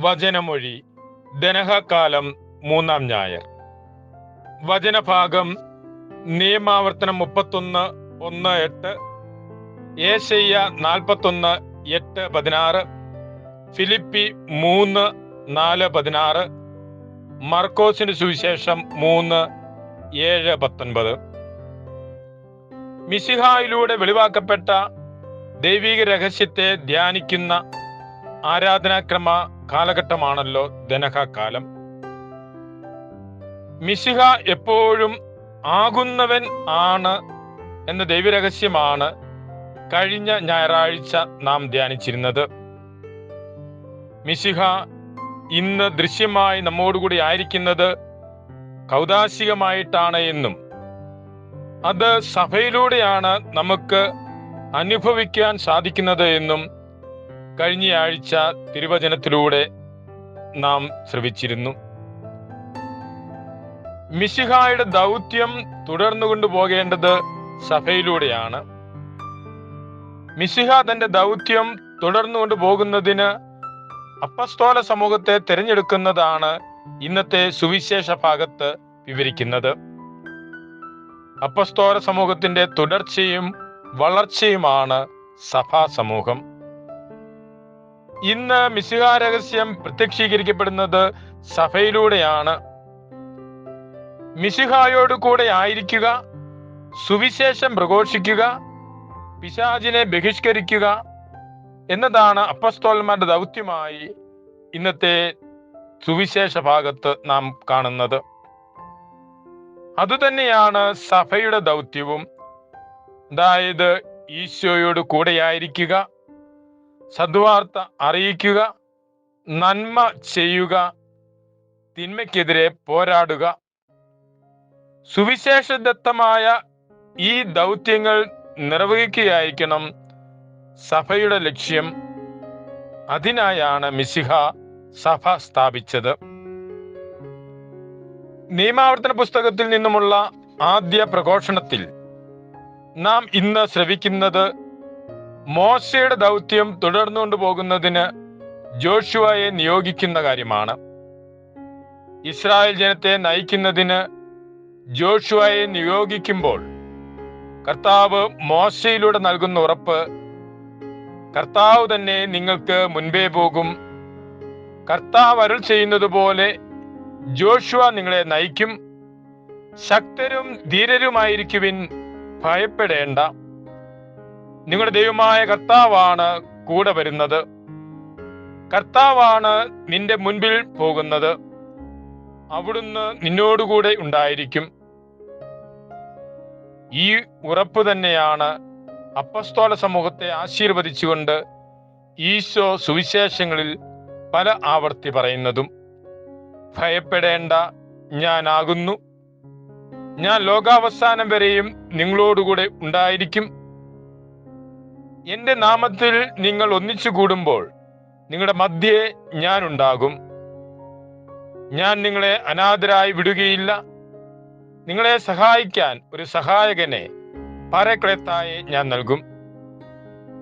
വചനമൊഴി. ദനഹകാലം മൂന്നാം ഞായർ. വചനഭാഗം നിയമാവർത്തനം മുപ്പത്തൊന്ന് ഒന്ന് എട്ട് ഏശയ്യ നാൽപ്പത്തൊന്ന് എട്ട് പതിനാറ് ഫിലിപ്പി മൂന്ന് നാല് പതിനാറ് മർക്കോസിന് സുവിശേഷം മൂന്ന് ഏഴ് പത്തൊൻപത്. മിസിഹായിലൂടെ വെളിവാക്കപ്പെട്ട ദൈവിക രഹസ്യത്തെ ധ്യാനിക്കുന്ന ആരാധനാക്രമ കാലഘട്ടമാണല്ലോ ദനഹകാലം മിശിഹ എപ്പോഴും ആകുന്നവൻ ആണ് എന്ന ദൈവരഹസ്യമാണ് കഴിഞ്ഞ ഞായറാഴ്ച നാം ധ്യാനിച്ചിരുന്നത്. മിശിഹ ഇന്ന് ദൃശ്യമായി നമ്മോടുകൂടി ആയിരിക്കുന്നത് കൗതാശികമായിട്ടാണ് എന്നും. അത് സഭയിലൂടെയാണ് നമുക്ക് അനുഭവിക്കാൻ സാധിക്കുന്നത് എന്നും കഴിഞ്ഞ ആഴ്ച തിരുവചനത്തിലൂടെ നാം ശ്രവിച്ചിരുന്നു. മിശിഹായുടെ ദൗത്യം തുടർന്നു കൊണ്ടുപോകേണ്ടത് സഭയിലൂടെയാണ്. മിശിഹ തന്റെ ദൗത്യം തുടർന്നു കൊണ്ടുപോകുന്നതിന് അപ്പസ്തോല സമൂഹത്തെ തിരഞ്ഞെടുക്കുന്നതാണ് ഇന്നത്തെ സുവിശേഷ ഭാഗത്ത് വിവരിക്കുന്നത്. അപ്പസ്തോല സമൂഹത്തിന്റെ തുടർച്ചയും വളർച്ചയുമാണ് സഭാ സമൂഹം ഇന്ന് മിശിഹാ രഹസ്യം പ്രത്യക്ഷീകരിക്കപ്പെടുന്നത് സഭയിലൂടെയാണ്. മിശിഹായോട് കൂടെ ആയിരിക്കുക സുവിശേഷം പ്രഘോഷിക്കുക പിശാചിനെ ബഹിഷ്കരിക്കുക എന്നതാണ് അപ്പസ്തോൽമാരുടെ ദൗത്യമായി ഇന്നത്തെ സുവിശേഷ ഭാഗത്ത് നാം കാണുന്നത്. അതുതന്നെയാണ് സഭയുടെ ദൗത്യവും. അതായത് ഈശോയോട് കൂടെയായിരിക്കുക സദ്വാർത്ത അറിയിക്കുക നന്മ ചെയ്യുക തിന്മയ്ക്കെതിരെ പോരാടുക. സുവിശേഷദത്തമായ ഈ ദൗത്യങ്ങൾ നിർവഹിക്കുകയായിരിക്കണം സഭയുടെ ലക്ഷ്യം. അതിനായാണ് മിസിഹ സഭ സ്ഥാപിച്ചത്. നിയമാവർത്തന പുസ്തകത്തിൽ നിന്നുമുള്ള ആദ്യ പ്രഘോഷണത്തിൽ നാം ഇന്ന് ശ്രവിക്കുന്നത് മോശയുടെ ദൗത്യം തുടർന്നുകൊണ്ട് പോകുന്നതിന് ജോഷുവയെ നിയോഗിക്കുന്ന കാര്യമാണ്. ഇസ്രായേൽ ജനത്തെ നയിക്കുന്നതിന് ജോഷുവയെ നിയോഗിക്കുമ്പോൾ കർത്താവ് മോശയിലൂടെ നൽകുന്ന ഉറപ്പ് കർത്താവ് തന്നെ നിങ്ങൾക്ക് മുൻപേ പോകും. കർത്താവ് അരുൾ ചെയ്യുന്നത് പോലെ ജോഷുവ നിങ്ങളെ നയിക്കും. ശക്തരും ധീരരുമായിരിക്കുവിൻ ഭയപ്പെടേണ്ട. നിങ്ങളുടെ ദൈവമായ കർത്താവാണ് കൂടെ വരുന്നത്. കർത്താവാണ് നിന്റെ മുൻപിൽ പോകുന്നത്. അവിടുന്ന് നിന്നോടുകൂടെ ഉണ്ടായിരിക്കും. ഈ ഉറപ്പ് തന്നെയാണ് അപ്പസ്തോല സമൂഹത്തെ ആശീർവദിച്ചുകൊണ്ട് ഈശോ സുവിശേഷങ്ങളിൽ പല ആവർത്തി പറയുന്നതും. ഭയപ്പെടേണ്ട ഞാനാകുന്നു. ഞാൻ ലോകാവസാനം വരെയും നിങ്ങളോടുകൂടെ ഉണ്ടായിരിക്കും. എന്റെ നാമത്തിൽ നിങ്ങൾ ഒന്നിച്ചു കൂടുമ്പോൾ നിങ്ങളുടെ മധ്യേ ഞാൻ ഉണ്ടാകും. ഞാൻ നിങ്ങളെ അനാഥരായി വിടുകയില്ല. നിങ്ങളെ സഹായിക്കാൻ ഒരു സഹായകനെ പരക്ലേത്തായെ ഞാൻ നൽകും.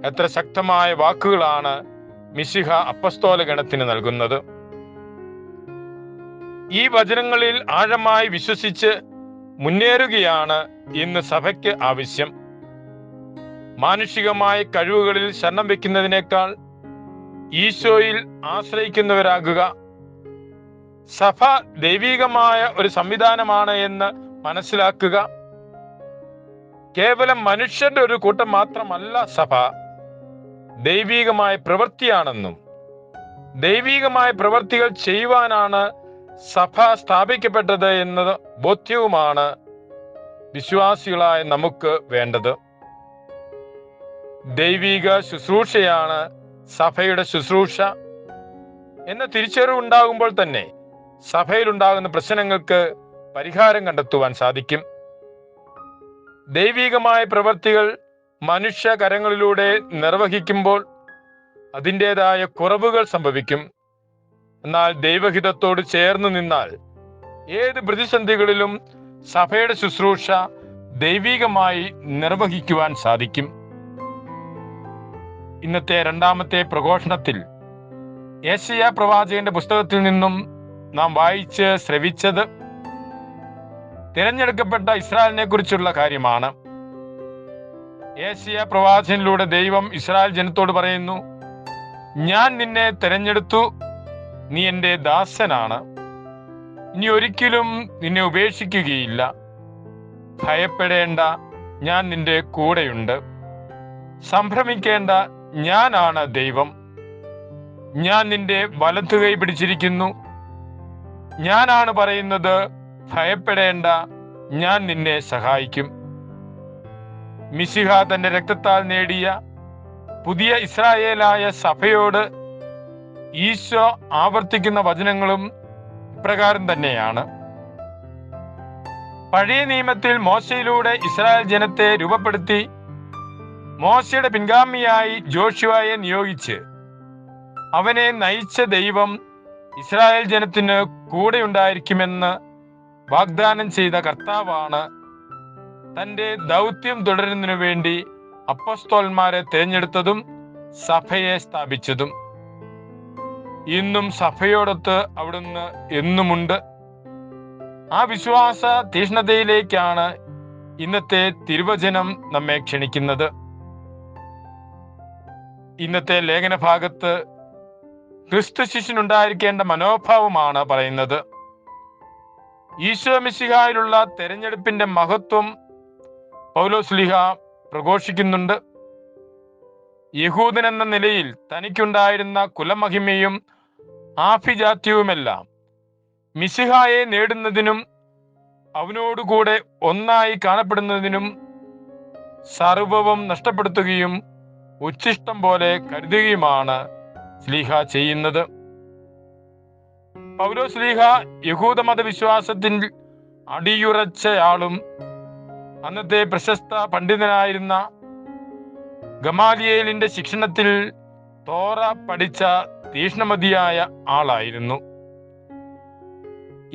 എത്ര ശക്തമായ വാക്കുകളാണ് മിശിഹ അപ്പസ്തോല ഗണത്തിന് നൽകുന്നത്. ഈ വചനങ്ങളിൽ ആഴമായി വിശ്വസിച്ച് മുന്നേറുകയാണ് ഇന്ന് സഭയ്ക്ക് ആവശ്യം. മാനുഷികമായ കഴിവുകളിൽ ശരണം വെക്കുന്നതിനേക്കാൾ ഈശോയിൽ ആശ്രയിക്കുന്നവരാകുക സഭ ദൈവികമായ ഒരു സംവിധാനമാണ് എന്ന് മനസ്സിലാക്കുക. കേവലം മനുഷ്യന്റെ ഒരു കൂട്ടം മാത്രമല്ല സഭ. ദൈവീകമായ പ്രവൃത്തിയാണെന്നും ദൈവീകമായ പ്രവൃത്തികൾ ചെയ്യുവാനാണ് സഭ സ്ഥാപിക്കപ്പെട്ടത് എന്നത് ബോധ്യവുമാണ് വിശ്വാസികളായ നമുക്ക് വേണ്ടത്. ദൈവിക ശുശ്രൂഷയാണ് സഭയുടെ ശുശ്രൂഷ. എന്ന തിരിച്ചറിവ് ഉണ്ടാകുമ്പോൾ തന്നെ സഭയിലുണ്ടാകുന്ന പ്രശ്നങ്ങൾക്ക് പരിഹാരം കണ്ടെത്തുവാൻ സാധിക്കും. ദൈവികമായ പ്രവൃത്തികൾ മനുഷ്യ കരങ്ങളിലൂടെ നിർവഹിക്കുമ്പോൾ അതിന്റെതായ കുറവുകൾ സംഭവിക്കും. എന്നാൽ ദൈവഹിതത്തോട് ചേർന്ന് നിന്നാൽ ഏത് പ്രതിസന്ധികളിലും സഭയുടെ ശുശ്രൂഷ ദൈവികമായി നിർവഹിക്കുവാൻ സാധിക്കും. ഇന്നത്തെ രണ്ടാമത്തെ പ്രഘോഷണത്തിൽ ഏഷ്യ പ്രവാചകന്റെ പുസ്തകത്തിൽ നിന്നും നാം വായിച്ച് ശ്രവിച്ചത് തിരഞ്ഞെടുക്കപ്പെട്ട ഇസ്രായേലിനെ കുറിച്ചുള്ള കാര്യമാണ്. ഏഷ്യ പ്രവാചകനിലൂടെ ദൈവം ഇസ്രായേൽ ജനത്തോട് പറയുന്നു ഞാൻ നിന്നെ തിരഞ്ഞെടുത്തു നീ എന്റെ ദാസനാണ്. ഇനി ഒരിക്കലും നിന്നെ ഉപേക്ഷിക്കുകയില്ല. ഭയപ്പെടേണ്ട ഞാൻ നിന്റെ കൂടെയുണ്ട്. സംഭ്രമിക്കേണ്ട ഞാനാണ് ദൈവം. ഞാൻ നിന്റെ വലത്തുകൈ പിടിച്ചിരിക്കുന്നു. ഞാനാണ് പറയുന്നത് ഭയപ്പെടേണ്ട ഞാൻ നിന്നെ സഹായിക്കും. മിസിഹ തന്റെ രക്തത്താൽ നേടിയ പുതിയ ഇസ്രായേലായ സഭയോട് ഈശോ ആവർത്തിക്കുന്ന വചനങ്ങളും ഇപ്രകാരം തന്നെയാണ്. പഴയ നിയമത്തിൽ മോശയിലൂടെ ഇസ്രായേൽ ജനത്തെ രൂപപ്പെടുത്തി മോശയുടെ പിൻഗാമിയായി ജോഷുവായെ നിയോഗിച്ച് അവനെ നയിച്ച ദൈവം ഇസ്രായേൽ ജനത്തിന് കൂടെ ഉണ്ടായിരിക്കുമെന്ന് വാഗ്ദാനം ചെയ്ത കർത്താവാണ് തന്റെ ദൗത്യം തുടരുന്നതിനു വേണ്ടി അപ്പസ്തോന്മാരെ തിരഞ്ഞെടുത്തതും സഭയെ സ്ഥാപിച്ചതും. ഇന്നും സഭയോടൊത്ത് അവിടുന്ന് എന്നുമുണ്ട്. ആ വിശ്വാസ തീഷ്ണതയിലേക്കാണ് ഇന്നത്തെ തിരുവചനം നമ്മെ ക്ഷണിക്കുന്നത്. ഇന്നത്തെ ലേഖന ഭാഗത്ത് ക്രിസ്തു ശിഷ്യനുണ്ടായിരിക്കേണ്ട മനോഭാവമാണ് പറയുന്നത്. ഈശോ മിശിഹായിലുള്ള തെരഞ്ഞെടുപ്പിന്റെ മഹത്വം പൗലോസ്ലിഹ പ്രഘോഷിക്കുന്നുണ്ട്. യഹൂദൻ എന്ന നിലയിൽ തനിക്കുണ്ടായിരുന്ന കുലമഹിമയും ആഭിജാത്യവുമെല്ലാം മിശിഹായെ നേടുന്നതിനും അവനോടുകൂടെ ഒന്നായി കാണപ്പെടുന്നതിനും സർവവും നഷ്ടപ്പെടുത്തുകയും ഉച്ഛിഷ്ടം പോലെ കരുതുകയുമാണ് സ്ലീഹ ചെയ്യുന്നത്. പൗലോ സ്ലീഹ യഹൂദമത വിശ്വാസത്തിൽ അടിയുറച്ചയാളും അന്നത്തെ പ്രശസ്ത പണ്ഡിതനായിരുന്ന ഗമാലിയേലിന്റെ ശിക്ഷണത്തിൽ തോറ പഠിച്ച തീഷ്ണമതിയായ ആളായിരുന്നു.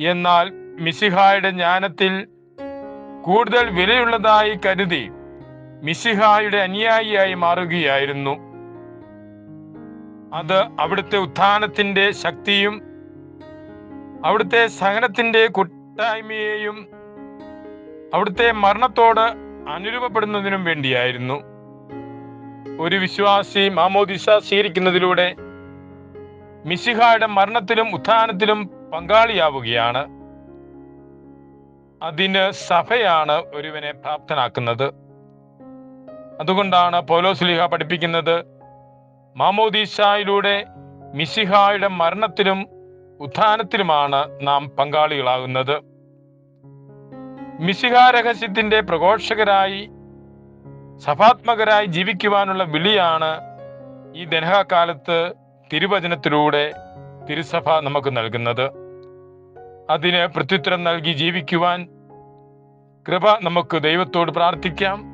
എന്നാൽ മിസിഹായുടെ ജ്ഞാനത്തിൽ കൂടുതൽ വിലയുള്ളതായി കരുതി മിസിഹായുടെ അനുയായിയായി മാറുകയായിരുന്നു. അത് അവിടുത്തെ ഉത്ഥാനത്തിന്റെ ശക്തിയും അവിടുത്തെ സഹനത്തിന്റെ കൂട്ടായ്മയെയും അവിടുത്തെ മരണത്തോട് അനുരൂപപ്പെടുന്നതിനും വേണ്ടിയായിരുന്നു. ഒരു വിശ്വാസി മാമോദിസ സ്വീകരിക്കുന്നതിലൂടെ മിശിഹായുടെ മരണത്തിലും ഉത്ഥാനത്തിലും പങ്കാളിയാവുകയാണ്. അതിന് സഭയാണ് ഒരുവനെ പ്രാപ്തനാക്കുന്നത്. അതുകൊണ്ടാണ് പൗലോസ്ലിഹ പഠിപ്പിക്കുന്നത് മാമോദീശായിലൂടെ മിശിഹായുടെ മരണത്തിലും ഉത്ഥാനത്തിലുമാണ് നാം പങ്കാളികളാകുന്നത്. മിശിഹ രഹസ്യത്തിന്റെ പ്രഘോഷകരായി സഭാത്മകരായി ജീവിക്കുവാനുള്ള വിളിയാണ് ഈ ദനഹകാലത്ത് തിരുവചനത്തിലൂടെ തിരുസഭ നമുക്ക് നൽകുന്നത്. അതിന് പ്രത്യുത്തരം നൽകി ജീവിക്കുവാൻ കൃപ നമുക്ക് ദൈവത്തോട് പ്രാർത്ഥിക്കാം.